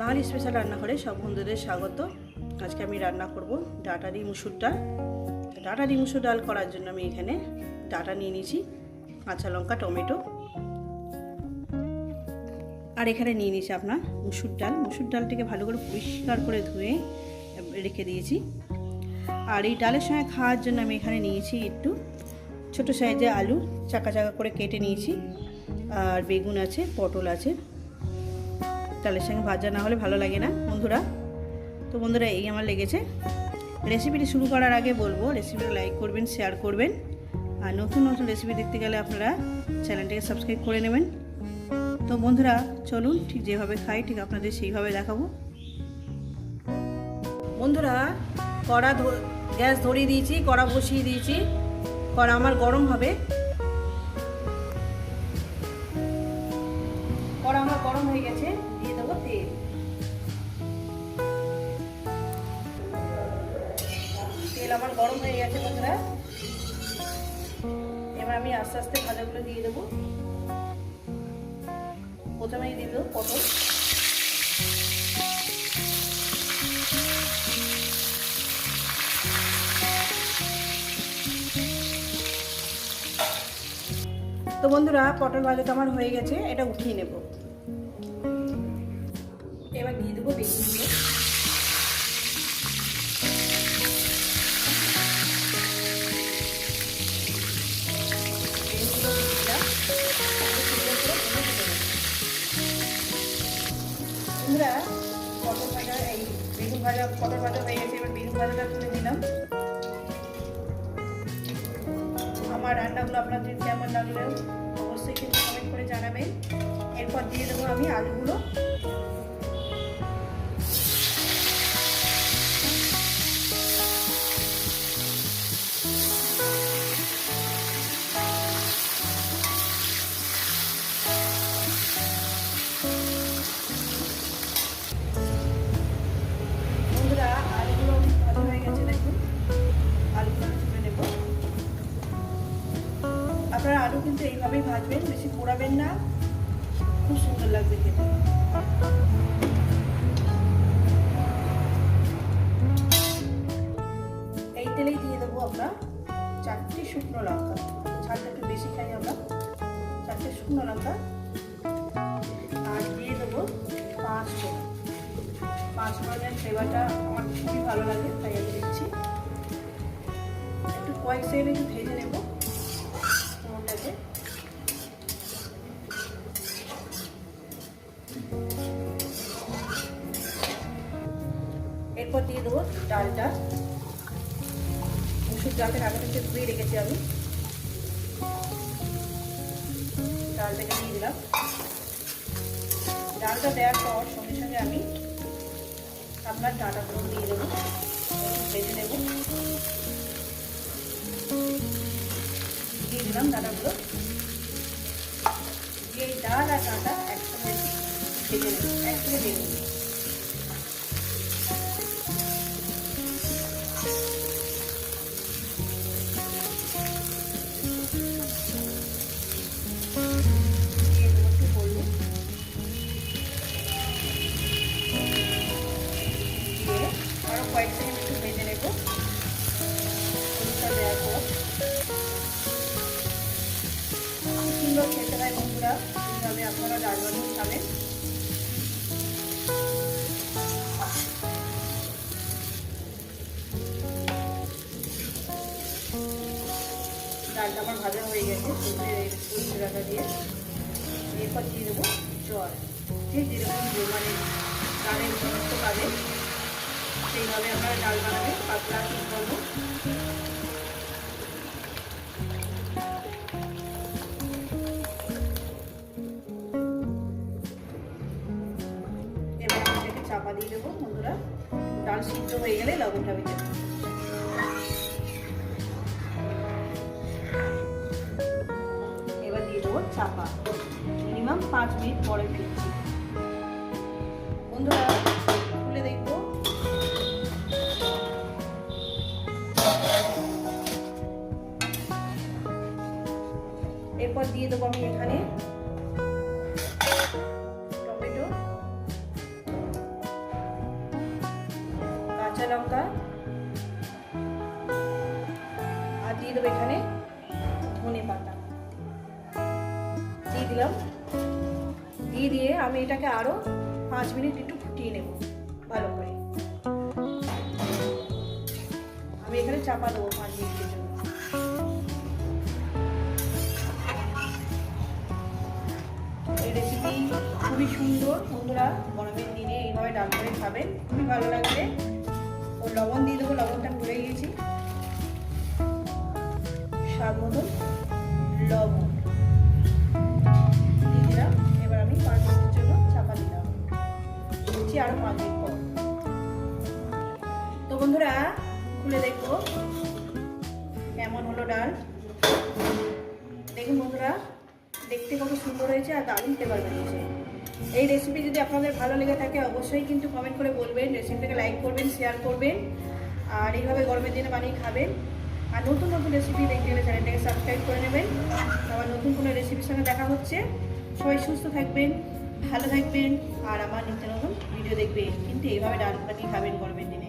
বাঙালি special রান্নাঘরে সব বন্ধুদের স্বাগত। আজকে আমি রান্না করব ডাটা দিয়ে মুসুর ডাল। ডাটা দিয়ে মুসুর ডাল করার জন্য আমি এখানে ডাটা নিয়ে নিয়েছি, কাঁচা লঙ্কা, টমেটো। আর এখানে নিয়ে নিয়েছি আপনার মুসুর ডাল। মুসুর ডালটিকে ভালো করে পরিষ্কার করে ধুয়ে রেখে দিয়েছি। আর এই ডালের সঙ্গে খাওয়ার জন্য আমি এখানে নিয়েছি একটু ছোট সাইজে আলু, চাকা চাকা করে কেটে নিয়েছি। আর বেগুন আছে, পটল আছে। ডালের সঙ্গে ভাজা না হলে ভালো লাগে না, বন্ধুরা। তো বন্ধুরা, এই আমার লেগেছে। রেসিপিটি শুরু করার আগে বলব, রেসিপিটা লাইক করবেন, শেয়ার করবেন। আর নতুন নতুন রেসিপি দেখতে গেলে আপনারা চ্যানেলটিকে সাবস্ক্রাইব করে নেবেন। তো বন্ধুরা, চলুন ঠিক যেভাবে খাই, ঠিক আপনাদের সেইভাবে দেখাবো। বন্ধুরা, কড়া গ্যাস ধরিয়ে দিয়েছি, কড়া বসিয়ে দিয়েছি। কড়া আমার গরম হবে। কড়া আমার গরম হয়ে গেছে। আমার গরম হয়ে গেছে বন্ধুরা। এবার আমি আস্তে আস্তে ভাজাগুলো দিয়ে দেবো। প্রথমেই দিয়ে দেবো পটল। তো বন্ধুরা, পটল ভাজাটা আমার হয়ে গেছে, এটা উঠিয়ে নেব। এবার দিয়ে দেবো বেগুনগুলো ভাজা, পটল ভাজা হয়ে গেছে, এবার বেগুন ভাজাটা তুলে দিলাম আমার রান্নাগুলো আপনাদের কেমন লাগল অবশ্যই কিন্তু কমেন্ট করে জানাবেন। এরপর দিয়ে দেবো আমি আলুগুলো। আপনারা আলু কিন্তু এইভাবেই ভাজবেন, বেশি পোড়াবেন না। খুব সুন্দর লাগবে খেতে। এই তেলেই দিয়ে দেবো আমরা চারটে শুকনো লঙ্কা। ঝালটা একটু বেশি খাই আমরা। চারটে শুকনো লঙ্কা। আর দিয়ে দেবো পাঁচ পাঁচ ফোড়নের ফ্লেভারটা আমার খুবই ভালো লাগে, তাই আমি দিচ্ছি। একটু কয়েক সেকেন্ড একটু ভেজে নেব। এরপর দিয়ে দেবো ডালটা। মুসুর ডালটা আগে থেকে ধুয়ে রেখেছি আমি। ডালটাকে দিয়ে দিলাম। ডালটা দেওয়ার পর সঙ্গে সঙ্গে আমি আপনার ডাটাগুলো দিয়ে দেবো। ভেজে নেব। দিয়ে দিলাম ডাটাগুলো। দিয়ে ডাল আর ডাটা একসঙ্গে ভেজে নেব। একসঙ্গে ভেজে নেব। কয়েক সেকেন্ড একটু ভেজে নেব। হলুদটা সুন্দর খেতে হয় বন্ধুরা। এইভাবে আপনারা ডাল বানিয়ে খাবেন ডালটা আমার ভাজা হয়ে গেছে, সর্ষে ডাটা দিয়ে। এরপর দিয়ে দেবো জল। ঠিক যেরকম মানে ডালের ঘনত্ব পাবে সেইভাবে আপনারা ডাল বানাবেন পাতলা ঠিক করব। এবার এটাকে চাপা দিয়ে দেবো, বন্ধুরা। ডাল সিদ্ধ হয়ে গেলে লবণটা বেঁচে এবার দিয়ে দেবো চাপা। মিনিমাম পাঁচ মিনিট পরে ফিরছি। দিয়ে দেবো আমি এখানে। টমেটো। কাঁচা লঙ্কা। আর দিয়ে দেবো এখানে ধনে পাতা। দিয়ে দিলাম। দিয়ে দিয়ে আমি এটাকে আরও পাঁচ মিনিট একটু ফুটিয়ে নেব ভালো করে। আমি এখানে চাপা দেবো পাঁচ মিনিটের জন্য। সুন্দর। বন্ধুরা গরমের দিনে এইভাবে ডাল করে খাবেন খুবই ভালো লাগবে। ও লবণ দিয়ে দেবো, লবণটা ভুলে গিয়েছি স্বাদ মতন লবণ। এবার আমি পাঁচ মিনিটের জন্য চাপা দিলাম দিচ্ছি আরও তো বন্ধুরা, খুলে দেখব কেমন হলো ডাল। দেখুন বন্ধুরা, দেখতে কত সুন্দর হয়েছে আর দারুণ ফ্লেভার বেরিয়েছে। এই রেসিপি যদি আপনাদের ভালো লেগে থাকে, অবশ্যই কিন্তু কমেন্ট করে বলবেন রেসিপিটাকে লাইক করবেন শেয়ার করবেন, আর এইভাবে গরমের দিনে বানিয়ে খাবেন। আর নতুন নতুন রেসিপি দেখতে গেলে চ্যানেলটাকে সাবস্ক্রাইব করে নেবেন। আবার নতুন কোনো রেসিপির সঙ্গে দেখা হচ্ছে। সবাই সুস্থ থাকবেন, ভালো থাকবেন, আর আমার নিত্য নতুন ভিডিও দেখবেন। কিন্তু এইভাবে ডাল বানিয়ে খাবেন গরমের দিনে।